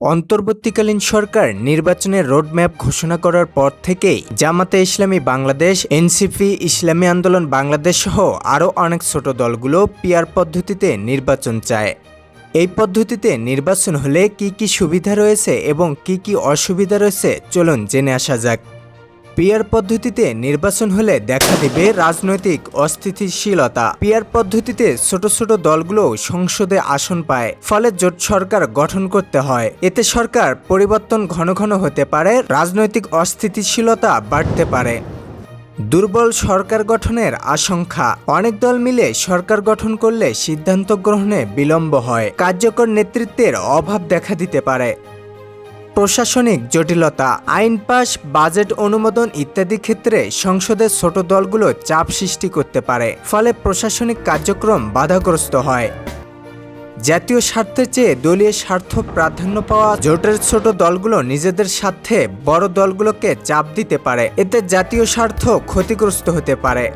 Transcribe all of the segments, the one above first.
অন্তর্বর্তীকালীন সরকার নির্বাচনের রোডম্যাপ ঘোষণা করার পর থেকেই জামাতে ইসলামী বাংলাদেশ, এনসিপি, ইসলামী আন্দোলন বাংলাদেশ সহ আরও অনেক ছোট দলগুলো পিয়ার পদ্ধতিতে নির্বাচন চায়। এই পদ্ধতিতে নির্বাচন হলে কি কি সুবিধা রয়েছে এবং কি কি অসুবিধা রয়েছে চলুন জেনে আসা যাক। পিয়ার পদ্ধতিতে নির্বাচন হলে দেখা দিবে রাজনৈতিক অস্থিতিশীলতা। পিয়ার পদ্ধতিতে ছোট ছোট দলগুলো সংসদে আসন পায়, ফলে জোট সরকার গঠন করতে হয়। এতে সরকার পরিবর্তন ঘন ঘন হতে পারে, রাজনৈতিক অস্থিতিশীলতা বাড়তে পারে। দুর্বল সরকার গঠনের আশঙ্কা। অনেক দল মিলে সরকার গঠন করলে সিদ্ধান্ত গ্রহণে বিলম্ব হয়। কার্যকর নেতৃত্বের অভাব দেখা দিতে পারে। প্রশাসনিক জটিলতা, আইন পাশ, বাজেট অনুমোদন ইত্যাদি ক্ষেত্রে সংসদের ছোট দলগুলো চাপ সৃষ্টি করতে পারে, ফলে প্রশাসনিক কার্যক্রম বাধাগ্রস্ত হয়। জাতীয় স্বার্থের চেয়ে দলীয় স্বার্থ প্রাধান্য পাওয়া জোটের ছোট দলগুলো নিজেদের স্বার্থে বড় দলগুলোকে চাপ দিতে পারে। এতে জাতীয় স্বার্থ ক্ষতিগ্রস্ত হতে পারে।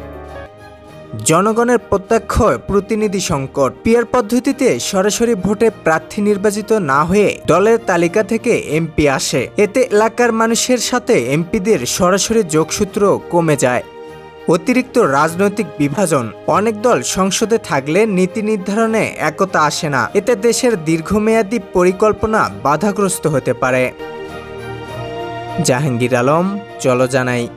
জনগণের প্রত্যক্ষ প্রতিনিধি সংকট। পিয়ার পদ্ধতিতে সরাসরি ভোটে প্রার্থী নির্বাচিত না হয়ে দলের তালিকা থেকে এমপি আসে। এতে এলাকার মানুষের সাথে এমপিদের সরাসরি যোগসূত্র কমে যায়। অতিরিক্ত রাজনৈতিক বিভাজন। অনেক দল সংসদে থাকলে নীতি নির্ধারণে একতা আসে না। এতে দেশের দীর্ঘমেয়াদী পরিকল্পনা বাধাগ্রস্ত হতে পারে। জাহাঙ্গীর আলম চলো জানাই